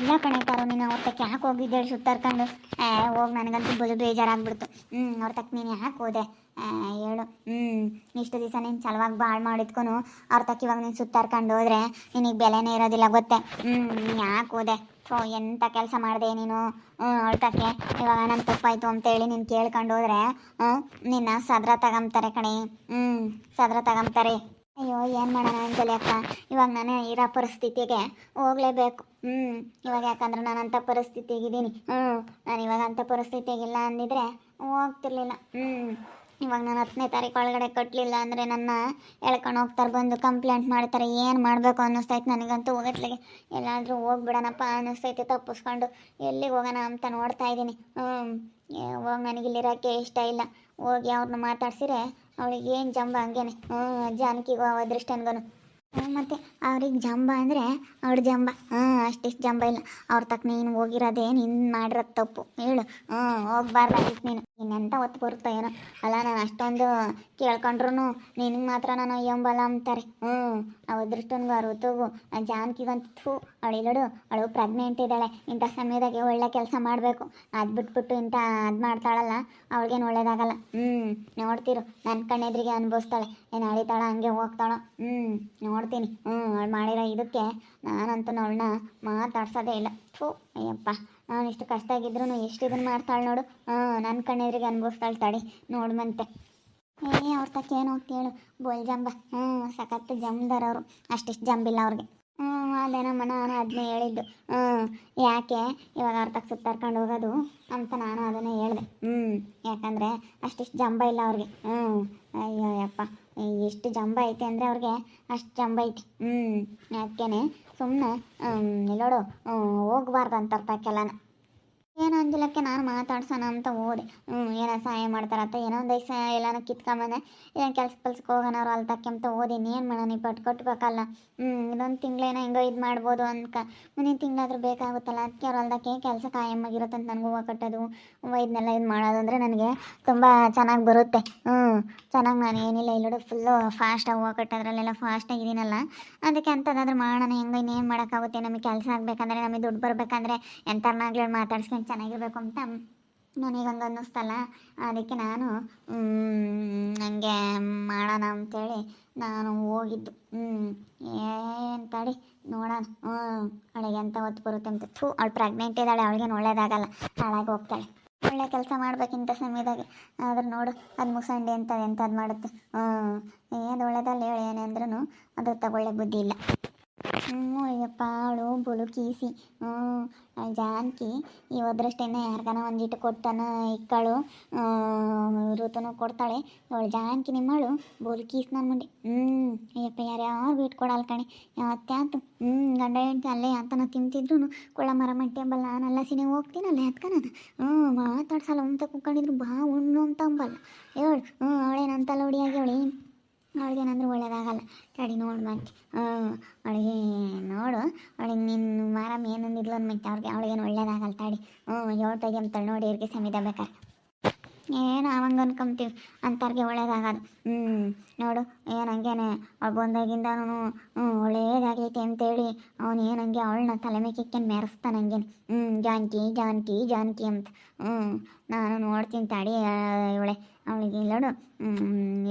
ಇಲ್ಲ ಕಣೆ ಕಾರು ನೀನು ಅವ್ರ ತಕ್ಕ ಯಾಕೆ ಹೋಗಿದ್ದೇಳಿ ಸುತ್ತಾರ್ಕೊಂಡು ಹೋಗಿ, ನನಗಂತೂ ಬಲು ಬೇಜಾರಾಗ್ಬಿಡ್ತು. ಹ್ಞೂ ಅವ್ರ ತಕ್ಕ ನೀನು ಯಾಕೆ ಹೋದೆ? ಹೇಳು. ಹ್ಞೂ ಇಷ್ಟು ದಿವಸ ನೀನು ಚಲವಾಗಿ ಭಾಳ ಮಾಡಿದ್ಕೊನು. ಅವ್ರ ತಕ್ಕ ಇವಾಗ ನೀನು ಸುತ್ತಾರ್ಕೊಂಡು ಹೋದ್ರೆ ನಿನಗೆ ಬೆಲೆನೇ ಇರೋದಿಲ್ಲ ಗೊತ್ತೇ? ಹ್ಞೂ ನೀನು ಯಾಕೆ ಹೋದೆ? ಸೊ ಎಂಥ ಕೆಲಸ ಮಾಡಿದೆ ನೀನು? ಹ್ಞೂ ಅವ್ರ ತಕ್ಕೆ ಇವಾಗ ನನ್ನ ತಪ್ಪಾಯಿತು ಅಂತೇಳಿ ನೀನು ಕೇಳ್ಕೊಂಡು ಹೋದ್ರೆ ಹ್ಞೂ ನಿನ್ನ ಸದ್ರ ತಗೊಂತಾರೆ ಕಣೆ. ಹ್ಞೂ ಸದ್ರ ತಗೊಂತಾರೆ ಅಯ್ಯೋ, ಏನು ಮಾಡೋಣ ಅಂಜಲಿ ಅಕ್ಕ. ಇವಾಗ ನಾನು ಇರೋ ಪರಿಸ್ಥಿತಿಗೆ ಹೋಗ್ಲೇಬೇಕು. ಹ್ಞೂ ಇವಾಗ ಯಾಕಂದ್ರೆ ನಾನು ಅಂಥ ಪರಿಸ್ಥಿತಿಗಿದ್ದೀನಿ ಹ್ಞೂ ನಾನು ಇವಾಗ ಅಂಥ ಪರಿಸ್ಥಿತಿಗಿಲ್ಲ ಅಂದಿದ್ರೆ ಹೋಗ್ತಿರ್ಲಿಲ್ಲ. ಹ್ಞೂ ಇವಾಗ ನಾನು ಹತ್ತನೇ ತಾರೀಕು ಒಳಗಡೆ ಕಟ್ಟಲಿಲ್ಲ ಅಂದರೆ ನನ್ನ ಎಳ್ಕೊಂಡು ಹೋಗ್ತಾರೆ, ಬಂದು ಕಂಪ್ಲೇಂಟ್ ಮಾಡ್ತಾರೆ, ಏನು ಮಾಡಬೇಕು ಅನ್ನಿಸ್ತೈತೆ ನನಗಂತೂ ಹೋಗತ್ಲಿಗೆ ಎಲ್ಲಾದರೂ ಹೋಗ್ಬಿಡೋಣಪ್ಪ ಅನ್ನಿಸ್ತೈತೆ ತಪ್ಪಿಸ್ಕೊಂಡು. ಎಲ್ಲಿಗೆ ಹೋಗೋಣ ಅಂತ ನೋಡ್ತಾ ಇದ್ದೀನಿ. ಹ್ಞೂ ಹೋಗಿ ನನಗಿಲ್ಲಿರೋಕ್ಕೆ ಇಷ್ಟ ಇಲ್ಲ. ಹೋಗಿ ಅವ್ರನ್ನ ಮಾತಾಡ್ಸಿರೆ ಅವಳಿಗೆ ಏನು ಜಂಬ ಹಂಗೇನೆ. ಹ್ಞೂ ಜಾನಕಿಗೂ ಅದೃಷ್ಟನ್ಗೂ ಮತ್ತು ಅವ್ರಿಗೆ ಜಂಬ ಅಂದರೆ ಅವ್ರ ಜಂಬ. ಹ್ಞೂ ಅಷ್ಟಿಷ್ಟು ಜಂಬ ಇಲ್ಲ. ಅವ್ರ ತಕ್ಕ ನೀನು ಹೋಗಿರೋದೇ ನಿನ್ನ ಮಾಡಿರೋದು ತಪ್ಪು. ಹೇಳು. ಹ್ಞೂ ಹೋಗ್ಬಾರ್ದಾಗಿತ್ತು ನೀನು. ಇನ್ನೆಂತ ಹೊತ್ತು ಬರುತ್ತೋ ಏನೋ? ಅಲ್ಲ, ನಾನು ಅಷ್ಟೊಂದು ಕೇಳ್ಕೊಂಡ್ರು ನಿನಗೆ ಮಾತ್ರ ನಾನು ಎಂಬಲ್ಲ ಅಂತಾರೆ. ಹ್ಞೂ ಋತುಗೂ ಆ ಜಾನಕಿಗಂತೂ ಅವಳು ಇಲ್ಲಡು, ಅವಳು ಪ್ರೆಗ್ನೆಂಟ್ ಇದ್ದಾಳೆ. ಇಂಥ ಸಮಯದಾಗೆ ಒಳ್ಳೆ ಕೆಲಸ ಮಾಡಬೇಕು. ಅದು ಬಿಟ್ಬಿಟ್ಟು ಇಂಥ ಅದು ಮಾಡ್ತಾಳಲ್ಲ, ಅವಳಿಗೇನು ಒಳ್ಳೇದಾಗಲ್ಲ. ಹ್ಞೂ, ನೋಡ್ತಿರು ನನ್ನ ಕಣ್ಣೆದ್ರಿಗೆ ಅನುಭವಿಸ್ತಾಳೆ. ಏನು ಅಳಿತಾಳ, ಹಂಗೆ ಹೋಗ್ತಾಳ? ಹ್ಞೂ, ನೋಡ್ತೀನಿ. ಹ್ಞೂ, ಅವಳು ಮಾಡಿರೋ ಇದಕ್ಕೆ ನಾನಂತೂ ಅವಳನ್ನ ಮಾತಾಡ್ಸೋದೇ ಇಲ್ಲ. ಥೂ, ಅಯ್ಯಪ್ಪ. ನಾನು ಇಷ್ಟು ಕಷ್ಟ ಆಗಿದ್ರು ಎಷ್ಟು ಇದನ್ನು ಮಾಡ್ತಾಳೆ ನೋಡು. ಹ್ಞೂ ನನ್ನ ಕಣ್ಣೆದ್ರಿಗೆ ಅನುಭವಿಸ್ತಾಳೆ ತಡಿ ನೋಡ್ಮಂತೆ ಏ, ಅವ್ರ ತಕ್ಕ ಏನು ಹೇಳು. ಬೋಲ್ ಜಂಬ. ಹ್ಞೂ ಸಖತ್ತು ಜಂಬ್ದಾರ ಅವರು. ಅಷ್ಟಿಷ್ಟು ಜಂಬಿಲ್ಲ ಅವ್ರಿಗೆ. ಹ್ಞೂ ಅದೇನಮ್ಮ ನಾನು ಅದನ್ನೇ ಹೇಳಿದ್ದು. ಹ್ಞೂ ಯಾಕೆ? ಇವಾಗ ಅವ್ರ ತಕ್ಕ ಸುತ್ತಾರ್ಕೊಂಡು ಹೋಗೋದು ಅಂತ ನಾನು ಅದನ್ನೇ ಹೇಳಿದೆ. ಹ್ಞೂ ಯಾಕಂದರೆ ಅಷ್ಟಿಷ್ಟು ಜಂಬ ಇಲ್ಲ ಅವ್ರಿಗೆ. ಹ್ಞೂ ಅಯ್ಯೋ ಯಪ್ಪ. ಎಷ್ಟು ಜಂಬ ಐತೆ ಅಂದರೆ ಅವ್ರಿಗೆ ಅಷ್ಟು ಜಂಬ ಐತಿ. ಹ್ಞೂ ಅದಕ್ಕೇನೆ ಸುಮ್ಮನೆ ಇಲ್ಲೋಡು ಹೋಗ್ಬಾರ್ದು ಅಂತ ಅರ್ಥಕ್ಕೆಲ್ಲನ ಏನೋ ಅಂಜಲಕ್ಕೆ ನಾನು ಮಾತಾಡ್ಸೋಣ ಅಂತ ಹೋದೆ ಹ್ಞೂ ಏನೋ ಸಹಾಯ ಮಾಡ್ತಾರಂತ ಏನೋ ಒಂದು ದಿವಸ ಎಲ್ಲನೂ ಕಿತ್ಕೊಂಬಂದೆ. ಏನು ಕೆಲಸ ಕೆಲ್ಸಕ್ಕೆ ಹೋಗೋಣ ಅವ್ರು ಅಲ್ಲಿ ತಕ್ಕೆ ಅಂತ ಓದಿ ಏನು ಮಾಡೋಣ ಪಟ್ಟು ಕೊಟ್ಬೇಕಲ್ಲ? ಹ್ಞೂ ಇನ್ನೊಂದು ತಿಂಗಳೇನೋ ಹಿಂಗೋ ಇದು ಮಾಡ್ಬೋದು ಅಂತ ಮುಂದಿನ ತಿಂಗಳಾದ್ರೂ ಬೇಕಾಗುತ್ತಲ್ಲ? ಅದಕ್ಕೆ ಅವ್ರು ಅಲ್ದಕ್ಕೆ ಕೆಲಸ ಕಾಯಮ್ಮಾಗಿರುತ್ತೆ ಅಂತ ನನಗೂ ಹೂವು ಕಟ್ಟೋದು ಇದನ್ನೆಲ್ಲ ಇದು ಮಾಡೋದು ಅಂದರೆ ನನಗೆ ತುಂಬ ಚೆನ್ನಾಗಿ ಬರುತ್ತೆ. ಹ್ಞೂ ಚೆನ್ನಾಗಿ ನಾನು ಏನಿಲ್ಲ. ಇಲ್ಲೋಡು ಫುಲ್ಲು ಫಾಸ್ಟಾಗಿ ಹೂವು ಕಟ್ಟೋದ್ರಲ್ಲೆಲ್ಲ ಫಾಸ್ಟಾಗಿದ್ದೀನಲ್ಲ ಅದಕ್ಕೆ ಅಂಥದ್ದಾದ್ರೂ ಮಾಡೋಣ. ಹೆಂಗೋ ಇನ್ನೇನು ಮಾಡೋಕ್ಕಾಗುತ್ತೆ? ನಮಗೆ ಕೆಲಸ ಆಗಬೇಕಂದ್ರೆ, ನಮಗೆ ದುಡ್ಡು ಬರಬೇಕಂದ್ರೆ ಎಂಥರ್ನಾಗ್ಲಿ ಮಾತಾಡ್ಸ್ಕೊಂಡು ಚೆನ್ನಾಗಿರ್ಬೇಕು ಅಂತ ನನಗೆ ಹಂಗೆ ಅನ್ನಿಸ್ತಲ್ಲ. ಅದಕ್ಕೆ ನಾನು ಹಂಗೆ ಮಾಡೋಣ ಅಂತೇಳಿ ನಾನು ಹೋಗಿದ್ದು. ಹ್ಞೂ ಏನು ತಡಿ, ನೋಡೋಣ. ಹ್ಞೂ ಅವಳಿಗೆ ಎಂತ ಹೊತ್ತು ಬರುತ್ತೆ ಅಂತ. ಥೂ, ಅವಳು ಪ್ರೆಗ್ನೆಂಟ್ ಇದ್ದಾಳೆ ಅವಳಿಗೆ ಒಳ್ಳೇದಾಗಲ್ಲ. ಹಾಳಾಗಿ ಹೋಗ್ತಾಳೆ. ಒಳ್ಳೆ ಕೆಲಸ ಮಾಡಬೇಕಿಂತ ಸಮಯದಾಗೆ ಆದ್ರೆ ನೋಡು, ಅದು ಮುಸಂಡಿ ಅಂತ ಎಂಥದ್ದು ಮಾಡುತ್ತೆ. ಹ್ಞೂ ಏನು ಒಳ್ಳೇದಲ್ಲ ಹೇಳಿ, ಏನೇ ಅಂದ್ರೂ ಅದು ತಗೊಳ್ಳೆ ಬುದ್ಧಿ ಇಲ್ಲ. ಹ್ಞೂ ಅಯ್ಯಪ್ಪ ಅವಳು ಬುಳುಕೀಸಿ ಹ್ಞೂ ಜಾನಕಿ, ಈ ಒದ್ರಷ್ಟೇನ ಯಾರಿಗಾನ ಒಂದಿಟ್ಟು ಕೊಟ್ಟನ ಇಕ್ಕಳು ಋತುನು ಕೊಡ್ತಾಳೆ. ಅವಳು ಜಾನಕಿ ನಿಮ್ಮಳು ಬುಳುಕೀಸ್ ನನ್ನ ಮುಂದೆ. ಹ್ಞೂ ಅಯ್ಯಪ್ಪ, ಯಾರ್ಯಾರು ಇಟ್ಕೊಡಲ್ಲ ಕಣೆ. ಯಾತ್ಯಾತು ಹ್ಞೂ ಗಂಡ, ಹೆಂಡ್ತಿ ಅಲ್ಲೇ ಅಂತನ ತಿಂತಿದ್ರು ಕೊಳ್ಳ ಮರ ಮಟ್ಟಿ ಅಂಬಲ್ಲ ನಾನೆಲ್ಲ ಸಿನಿ ಹೋಗ್ತೀನಿ ಅಲ್ಲೇ ಹತ್ಕನದ ಹ್ಞೂ ಮಾತಾಡ್ಸಲ್ಲ ಅಂತ ಕುತ್ಕೊಂಡಿದ್ರು ಬಾ ಉಣ್ಣು ಅಂತ ಅಂಬಲ್ಲ. ಹೇಳು ಹ್ಞೂ ಅವಳೇನಂತಲ್ಲ ಹೊಡಿಯಾಗಿ ಅವಳಿ ಅವಳಿಗೇನಂದ್ರೆ ಒಳ್ಳೇದಾಗಲ್ಲ. ತಡಿ ನೋಡಿ ಮತ್ತೆ ಹ್ಞೂ ಅವಳಿಗೆ ಏನಂದಿದ್ಲು ಮತ್ತೆ ಅವ್ರಿಗೆ ಅವಳಿಗೇನು ಒಳ್ಳೇದಾಗಲ್ಲ ತಾಡಿ ಹ್ಞೂ ಹೇಳ್ತಾಗೆ ಅಂತಾಳೆ ನೋಡಿ ಇವ್ರಿಗೆ ಸಮಿದ ಬೇಕಾರೆ. ಏನು ಅವಂಗೆ ಅನ್ಕೊಂತೀವಿ. ಅಂಥವ್ರಿಗೆ ಒಳ್ಳೇದಾಗೋದು. ಹ್ಞೂ, ನೋಡು, ಏನು ಹಂಗೇನೆ. ಅವ್ಳು ಬಂದಾಗಿಂದನೂ, ಹ್ಞೂ, ಒಳ್ಳೇದಾಗೈತೆ ಅಂತೇಳಿ ಅವನು ಏನು ಹಂಗೆ ಅವಳನ್ನ ತಲೆ ಮೇಕಿಕ್ಕೇನು ಮೆರೆಸ್ತಾನೆ ಹಂಗೇನು. ಹ್ಞೂ, ಜಾನಕಿ, ಜಾನ್ಕಿ, ಜಾನಕಿ ಅಂತ. ಹ್ಞೂ, ನಾನು ನೋಡ್ತೀನಿ ತಾಡಿ ಇವಳೆ. ಅವಳಿಗೆ ಇಲ್ಲೋಡು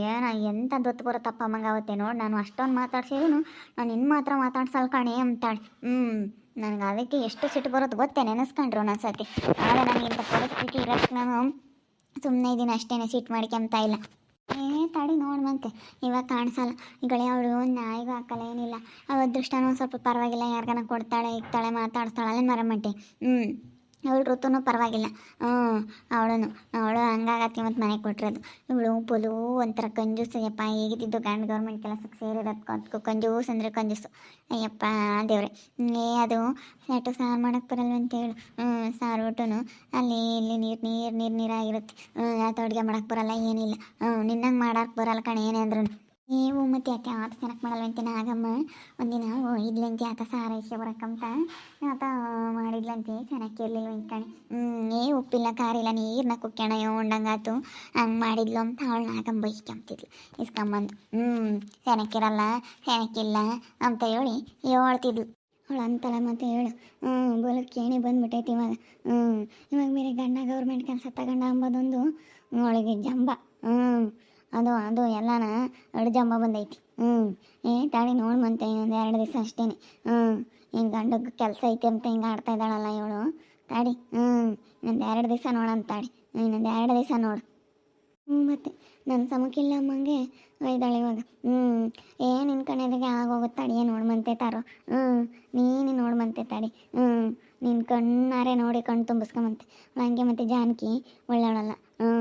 ಏನೋ ಎಂಥ ದೊತ್ತು ಬರುತ್ತಪ್ಪ ಮಂಗಾವತ್ತೆ ನೋಡಿ. ನಾನು ಅಷ್ಟೊಂದು ಮಾತಾಡ್ಸಿದ್ರು ನಾನು ಇನ್ನು ಮಾತ್ರ ಮಾತಾಡ್ಸಲ್ ಕಣೆ ಅಂತಾಳೆ. ಹ್ಞೂ. ನನಗೆ ಅದಕ್ಕೆ ಎಷ್ಟು ಸಿಟ್ಟು ಬರುತ್ತೆ ಗೊತ್ತೇ ನೆನೆಸ್ಕೊಂಡ್ರು ಒಂದೊಂದು ಸತಿ ಆದರೆ ನನಗೆ ಇಂಥ ಪರಿಸ್ಥಿತಿ ಇರೋಕ್ಕೆ ನಾನು ಸುಮ್ಮನೆ ಇದ್ದೀನಿ ಅಷ್ಟೇನೆ ಸಿಟ್ಟು ಮಾಡ್ಕೊಂತ ಇಲ್ಲ. ಏ, ತಡಿ ನೋಡ್ಮಂತೆ ಇವಾಗ ಕಾಣಿಸಲ್ಲ. ಈಗಳೆ ಅವಳು ನಾಯಿಗೂ ಹಾಕಲ್ಲ, ಏನಿಲ್ಲ. ಅವ ಅದೃಷ್ಟನೂ ಸ್ವಲ್ಪ ಪರವಾಗಿಲ್ಲ. ಯಾರಿಗಾನ ಕೊಡ್ತಾಳೆ ಇಕ್ತಾಳೆ ಮಾತಾಡ್ಸ್ತಾಳೆ ಮರಮಟ್ಟಿ ಹ್ಞೂ ಅವಳು ಋತುನೂ ಪರವಾಗಿಲ್ಲ. ಹ್ಞೂ ಅವಳು ಅವಳು ಹಂಗಾಗತ್ತಿ ಮತ್ತು ಮನೆಗೆ ಕೊಟ್ಟಿರೋದು. ಇವಳು ಬಲು ಒಂಥರ ಕಂಜೂಸು. ಅಯ್ಯಪ್ಪ ಹೇಗಿದ್ದು ಗಂಡು ಗೌರ್ಮೆಂಟ್ ಕೆಲಸಕ್ಕೆ ಸೇರಿರೋದು ಅದಕ್ಕೂ ಕಂಜೂಸ್ ಅಂದರೆ ಕಂಜೂಸು. ಅಯ್ಯಪ್ಪ, ದೇವ್ರೆ. ಏ, ಅದು ಸ್ಯಾಟು ಸಾರು ಮಾಡೋಕ್ಕೆ ಬರಲ್ವ ಅಂತ ಹೇಳು. ಹ್ಞೂ, ಸಾರು ಬಿಟ್ಟು ಅಲ್ಲಿ ಇಲ್ಲಿ ನೀರು ನೀರು ನೀರು, ನೀರಾಗಿರುತ್ತೆ. ಯಾವ ಅಡುಗೆ ಮಾಡೋಕ್ಕೆ ಬರಲ್ಲ, ಏನಿಲ್ಲ. ಹ್ಞೂ, ನಿನ್ನಂಗೆ ಮಾಡೋಕ್ಕೆ ಬರಲ್ಲ ಕಣೆ, ಏನೇ ಅಂದ್ರೂ ನೀವು ಮತ್ತೆ ಯಾಕೆ ಆತ ಚೆನ್ನಾಗಿ ಮಾಡಲ್ಲ ನಾಗಮ್ಮ? ಒಂದಿನ ಇದ್ಲಂತೆ ಆತ ಸಾರ ಇಷ್ಟ ಬರಕ್ಕಂತ ಆತ ಮಾಡಿದ್ಲಂತೆ ಚೆನ್ನಾಗಿ ಇರಲಿಲ್ಲ ಕಣೆ. ಏ, ಉಪ್ಪಿಲ್ಲ ಕಾರಿಲ್ಲ ನೀರನ್ನ ಕುಕ್ಕೋಣ ಉಂಡಂಗಾತು. ಹಂಗೆ ಮಾಡಿದ್ಲು ಅಂತ ಅವಳು ಆಗಮ್ಮ ಬೈಸ್ಕೊಂತಿದ್ಲು ಇಸ್ಕೊಂಬಂದು ಹ್ಞೂ ಚೆನ್ನಾಗಿರಲ್ಲ ಸೆನಕ್ಕಿಲ್ಲ ಅಂತ ಹೇಳಿ ಹೇಳ್ತಿದ್ಲು. ಅವಳು ಅಂತಲ್ಲ ಮತ್ತೆ ಹೇಳು. ಹ್ಞೂ ಬೋಲು ಕೇಣಿ ಬಂದ್ಬಿಟ್ಟೈತಿ ಇವಾಗ. ಹ್ಞೂ ಇವಾಗ ಬೇರೆ ಗಂಡ ಗೌರ್ಮೆಂಟ್ ಕೆಲಸ ತಗೊಂಡ ಅಂಬೋದೊಂದು, ಅವಳಿಗೆ ಜಂಬ. ಹ್ಞೂ ಅದು ಅದು ಎಲ್ಲಾನ ಜಂಬ ಬಂದೈತಿ. ಹ್ಞೂ ಏ, ತಾಳಿ ನೋಡ್ಮಂತೆ ಇನ್ನೊಂದು ಎರಡು ದಿವಸ ಅಷ್ಟೇ ಹ್ಞೂ ಹಿಂಗೆ ಗಂಡಗೆ ಕೆಲಸ ಐತೆ ಅಂತ ಹಿಂಗೆ ಆಡ್ತಾ ಇದ್ದಾಳಲ್ಲ ಇವಳು. ತಾಡಿ ಹ್ಞೂ ಇನ್ನೊಂದು ಎರಡು ದಿವಸ ನೋಡಂತ ತಾಡಿ ಇನ್ನೊಂದು ಎರಡು ದಿವಸ ನೋಡು. ಹ್ಞೂ ಮತ್ತೆ ನನ್ನ ಸಮಕ್ಕಿಲ್ಲ ಅಮ್ಮಂಗೆ ಒಯ್ದಾಳೆ ಇವಾಗ. ಹ್ಞೂ ಏ ನಿನ್ನ ಕಣ್ಣೆದಿಗೆ ಆಗೋಗುತ್ತೆ ಏನು ನೋಡ್ಮಂತೆ ತಾರೋ. ಹ್ಞೂ ನೀನು ನೋಡ್ಮಂತೆ ತಾಡಿ ಹ್ಞೂ ನಿನ್ನ ಕಣ್ಣಾರೆ ನೋಡಿ ಕಣ್ಣು ತುಂಬಿಸ್ಕೊಂಬಂತೆ ಹಂಗೆ ಮತ್ತೆ ಜಾನಕಿ ಒಳ್ಳೆಯವಳಲ್ಲ ಹ್ಞೂ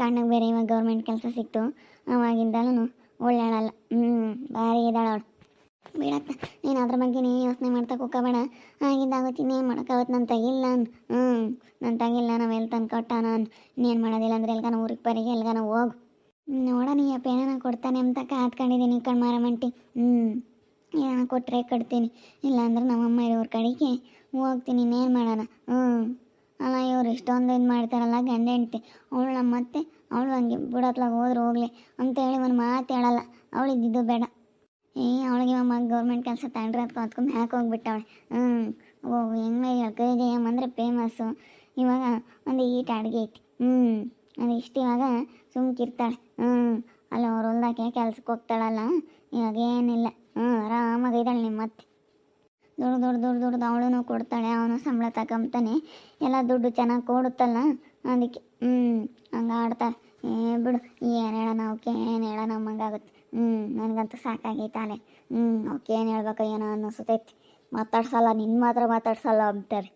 ಗಂಡಗೆ ಬೇರೆ ಇವಾಗ ಗೌರ್ಮೆಂಟ್ ಕೆಲಸ ಸಿಕ್ತು. ಅವಾಗಿಂದಲೂ ಒಳ್ಳೆಯವಳಲ್ಲ ಹ್ಞೂ ಭಾರಿ ಇದ್ದಾಳೆ ಅವಳು. ಬಿಡತ್ತ ನೀನು ಅದ್ರ ಬಗ್ಗೆ ನೀ ಯೋಚನೆ ಮಾಡ್ತಾ ಕೂಕಬೇಡ ಆಗಿದ್ದಾಗುತ್ತೆ ಇನ್ನೇನು ಮಾಡೋಕ್ಕಾಗುತ್ತೆ? ನನ್ನ ತಗಿಲ್ಲ ಹ್ಞೂ ನನ್ನ ತಗಿಲ್ಲ ನಾವು ಎಲ್ಲಿ ತಂದು ಕೊಟ್ಟ ನಾನು. ಇನ್ನೇನು ಮಾಡೋದಿಲ್ಲ ಅಂದ್ರೆ ಎಲ್ಗಾನ ಊರಿಗೆ ಪರಿಗೆ ಎಲ್ಗಾನ ಹೋಗು. ನೋಡೋಣ ನೀ ಅಪ್ಪ, ಏನಾನ ಕೊಡ್ತಾನೆ ಅಂತ ಕಾತ್ಕೊಂಡಿದ್ದೀನಿ ಕಣ್ಮಾರ ಮಂಟಿ. ಹ್ಞೂ ಏನಾನ ಕೊಟ್ಟರೆ ಕಟ್ತೀನಿ ಇಲ್ಲಾಂದ್ರೆ ನಮ್ಮಮ್ಮ ಇರೋರ ಕಡೆಗೆ ಹೋಗ್ತೀನಿ, ಇನ್ನೇನು ಮಾಡೋಣ? ಹ್ಞೂ ಅಲ್ಲ ಇವ್ರು ಇಷ್ಟೊಂದು ಇದು ಮಾಡ್ತಾರಲ್ಲ, ಗಂಡ, ಹೆಂಡ್ತಿ. ಅವಳು ನಮ್ಮ ಮತ್ತೆ ಅವಳು ಹಂಗೆ ಬಿಡತ್ಲಾಗ ಹೋದ್ರೆ ಹೋಗ್ಲಿ ಅಂತೇಳಿ ಒಂದು ಮಾತು ಹೇಳಲ್ಲ. ಅವಳು ಇದ್ದಿದ್ದು ಬೇಡ. ಏ, ಅವಳಿಗೆ ಮಮ್ಮ ಗೌರ್ಮೆಂಟ್ ಕೆಲಸ ತಗೊಂಡ್ರೆ ಅದಕ್ಕೆ ಹೊತ್ಕೊಂಡು ಮ್ಯಾಕೆ ಹೋಗ್ಬಿಟ್ಟವಳೆ. ಹ್ಞೂ ಹೆಂಗೆ ಹೇಳ್ಕೈದೆ ಅಂದರೆ ಫೇಮಸ್ಸು ಇವಾಗ ಒಂದು ಈಟ್ ಅಡುಗೆ ಐತಿ. ಹ್ಞೂ ಅದು ಇಷ್ಟು ಇವಾಗ ಸುಮ್ಕಿರ್ತಾಳೆ. ಹ್ಞೂ ಅಲ್ಲ ಅವ್ರು ಹೊಲ್ದಾಕೆ ಕೆಲ್ಸಕ್ಕೆ ಹೋಗ್ತಾಳಲ್ಲ, ಇವಾಗ ಏನಿಲ್ಲ. ಹ್ಞೂ ಆರಾಮಾಗಿ ಇದ್ದಾಳೆ ನಿಮ್ಮ ಮತ್ತೆ ದುಡ್ಡು ದೊಡ್ಡ ದೊಡ್ಡ ದೊಡ್ಡ ಅವಳೂ ಕೊಡ್ತಾಳೆ, ಅವನು ಸಂಬಳ ತಗೊಂಬ್ತಾನೆ. ಎಲ್ಲ ದುಡ್ಡು ಚೆನ್ನಾಗಿ ಕೊಡುತ್ತಲ್ಲ? ಅದಕ್ಕೆ ಹ್ಞೂ ಹಂಗೆ ಆಡ್ತಾರೆ ಏ, ಬಿಡು, ಏನು ಹೇಳೋಣ ಅವಕ್ಕೆ ಏನು ಹೇಳೋಣ ನಮ್ಮಂಗಾಗುತ್ತೆ ಹ್ಞೂ ನನಗಂತೂ ಸಾಕಾಗೈತೆ ಅಲೆ. ಹ್ಞೂ ಅವಕ್ಕೆ ಏನು ಹೇಳ್ಬೇಕು ಏನೋ ಅನ್ನಿಸ್ತೈತಿ. ಮಾತಾಡ್ಸಲ್ಲ ನಿನ್ನ ಮಾತ್ರ ಮಾತಾಡ್ಸಲ್ಲ ಅಂತಾರೆ.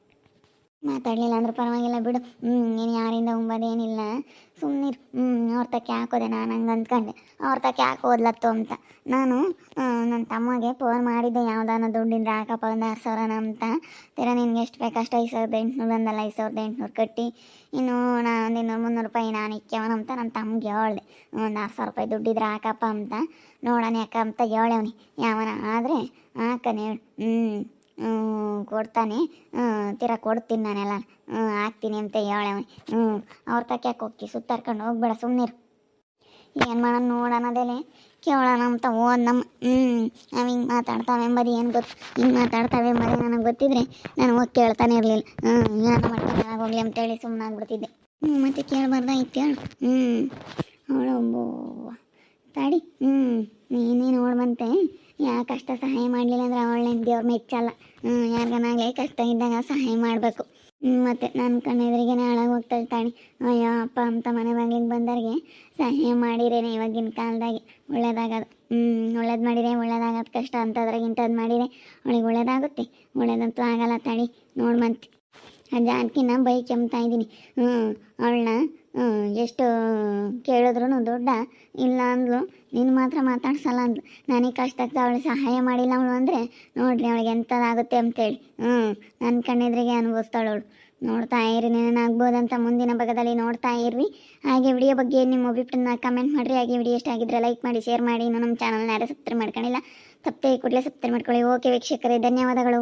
ಮಾತಾಡಲಿಲ್ಲ ಅಂದ್ರೆ ಪರವಾಗಿಲ್ಲ ಬಿಡು. ಹ್ಞೂ ನೀನು ಯಾರಿಂದ ಉಂಬೋದೇನಿಲ್ಲ. ಸುಮ್ಮನಿರು ಹ್ಞೂ ಅವ್ರ ತಕ್ಕೆ ಹಾಕೋದೆ ನಾನು ಹಂಗೆ ಅಂದ್ಕೊಂಡೆ. ಅವ್ರ ತಕ್ಕೆ ಯಾಕೆ ಓದ್ಲತ್ತು ಅಂತ. ನಾನು ನನ್ನ ತಮ್ಮಗೆ ಫೋನ್ ಮಾಡಿದ್ದೆ ಯಾವ್ದಾನ ದುಡ್ಡಿಂದ ಹಾಕಪ್ಪ ಒಂದು ಆರು ಸಾವಿರನ ಅಂತ. ತೀರ, ನಿನ್ಗೆ ಎಷ್ಟು ಬೇಕು? ಅಷ್ಟು ಐದು ಸಾವಿರದ ಎಂಟುನೂರು ಅಂದಲ್ಲ ಐದು ಸಾವಿರದ ಎಂಟುನೂರು ಕಟ್ಟಿ. ಇನ್ನು ನಾನು ಒಂದು ಇನ್ನೂರು ಮುನ್ನೂರು ರೂಪಾಯಿ ನಾನು ಇಕ್ಕವನ ಅಂತ ನನ್ನ ತಮ್ಮಗೆ ಹೇಳ್ದೆ. ಒಂದು ಆರು ಸಾವಿರ ರೂಪಾಯಿ ದುಡ್ಡಿದ್ರೆ ಹಾಕಪ್ಪ ಅಂತ. ನೋಡೋಣ ಯಾಕ ಅಂತ ಹೇಳೇವ್ನಿ ಯಾವನ? ಆದರೆ ಹಾಕನೆ ಹೇಳು ಹ್ಞೂ ಕೊಡ್ತಾನೆ. ತೀರ ಕೊಡ್ತೀನಿ ನಾನೆಲ್ಲ. ಹ್ಞೂ ಹಾಕ್ತೀನಿ ಅಂತ ಹೇಳೆ ಹ್ಞೂ ಅವ್ರ ತಕ್ಕ ಯಾಕೆ ಹೋಗ್ತಿ? ಸುತ್ತಾರ್ಕೊಂಡು ಹೋಗ್ಬೇಡ ಸುಮ್ಮನಿರು ಏನು ಮಾಡೋಣ ನೋಡೋಣದೇಲೆ ಕೇಳೋಣ ಅಂತ ಓದ್ ನಮ್ಮ ಹ್ಞೂ ನಾವು ಹಿಂಗೆ ಮಾತಾಡ್ತಾವೆ ಎಂಬುದು ಏನು ಗೊತ್ತು ಹಿಂಗೆ ಮಾತಾಡ್ತಾವೆ ಎಂಬುದು ನನಗೆ ಗೊತ್ತಿದ್ರೆ ನಾನು ಹೋಗಿ ಕೇಳ್ತಾನೆ ಇರಲಿಲ್ಲ. ಹ್ಞೂ ಏನೋ ಮಾಡ್ತೀನಿ ಹೋಗ್ಲಿ ಅಂತೇಳಿ ಸುಮ್ಮನೆ ಆಗ್ಬಿಡ್ತಿದ್ದೆ ಹ್ಞೂ ಮತ್ತೆ ಕೇಳಬಾರ್ದಾಯ್ತು ಹೇಳು. ಹ್ಞೂ ಅವಳು ತಾಡಿ ಹ್ಞೂ ನೀನೇ ನೋಡ್ಬಂತೆ ಯಾ ಕಷ್ಟ ಸಹಾಯ ಮಾಡಲಿಲ್ಲ ಅಂದ್ರೆ ಅವಳನ್ನ ದೇವ್ರ ಮೆಚ್ಚಲ್ಲ. ಹ್ಮ್ ಯಾರಿಗನಾಗಲಿ ಕಷ್ಟ ಇದ್ದಾಗ ಸಹಾಯ ಮಾಡಬೇಕು. ಮತ್ತು ನನ್ನ ಕಣ್ಣೆದ್ರಿಗೇನೆ ಹಾಳಾಗಿ ಹೋಗ್ತಾಳೆ ತಾಣಿ ಅಯ್ಯೋ, ಅಪ್ಪ ಅಂತ ಮನೆ ಬಾಗಿಲಿಗೆ ಬಂದವ್ರಿಗೆ ಸಹಾಯ ಮಾಡಿರೇನೆ ಇವಾಗಿನ ಕಾಲದಾಗೆ. ಒಳ್ಳೇದಾಗೋದು. ಹ್ಞೂ ಒಳ್ಳೇದು ಮಾಡಿದೆ ಒಳ್ಳೇದಾಗದ್ ಕಷ್ಟ ಅಂತದ್ರಾಗ ಇಂಥದ್ದು ಮಾಡಿದರೆ ಅವಳಿಗೆ ಒಳ್ಳೇದಾಗುತ್ತೆ. ಒಳ್ಳೇದಂತೂ ಆಗಲ್ಲ ತಾಳಿ ನೋಡ್ಮಂತೆ ಆ ಜಾನಕಿನ ಬೈ ಕೆಮ್ತಾ ಇದ್ದೀನಿ. ಹ್ಞೂ ಅವಳನ್ನ ಎಷ್ಟು ಕೇಳಿದ್ರು ದೊಡ್ಡ, ಇಲ್ಲ ಅಂದ್ಲು, ನೀನು ಮಾತ್ರ ಮಾತಾಡ್ಸಲ್ಲ ಅಂದ್ಲು. ನನಗೆ ಕಷ್ಟಕ್ಕೆ ಅವಳು ಸಹಾಯ ಮಾಡಿಲ್ಲ ಅವಳು ಅಂದರೆ, ನೋಡ್ರಿ ಅವಳಿಗೆ ಎಂಥದ್ದಾಗುತ್ತೆ ಅಂತೇಳಿ. ಹ್ಞೂ ನನ್ನ ಕಣ್ಣೆದ್ರಿಗೆ ಅನುಭವಿಸ್ತಾಳು ಅವಳು. ನೋಡ್ತಾ ಇರಿ ಅಂತ ಮುಂದಿನ ಭಾಗದಲ್ಲಿ ನೋಡ್ತಾ ಇರ್ರಿ. ಹಾಗೆ ವಿಡಿಯೋ ಬಗ್ಗೆ ನಿಮ್ಮ ಅಭಿಪ್ರಾಯನ ಕಮೆಂಟ್ ಮಾಡಿರಿ. ಹಾಗೆ ವಿಡಿಯೋ ಇಷ್ಟ ಆಗಿದ್ರೆ ಲೈಕ್ ಮಾಡಿ ಶೇರ್ ಮಾಡಿ. ಇನ್ನು ನಮ್ಮ ಚಾನಲ್ನ ಯಾರು ಸಬ್ಸ್ಕ್ರೈಬ್ ಮಾಡ್ಕೊಂಡಿಲ್ಲ, ತಪ್ಪೇ ಕೂಡಲೇ ಸಬ್ಸ್ಕ್ರೈಬ್ ಮಾಡ್ಕೊಳ್ಳಿ. ಓಕೆ ವೀಕ್ಷಕರೇ, ಧನ್ಯವಾದಗಳು.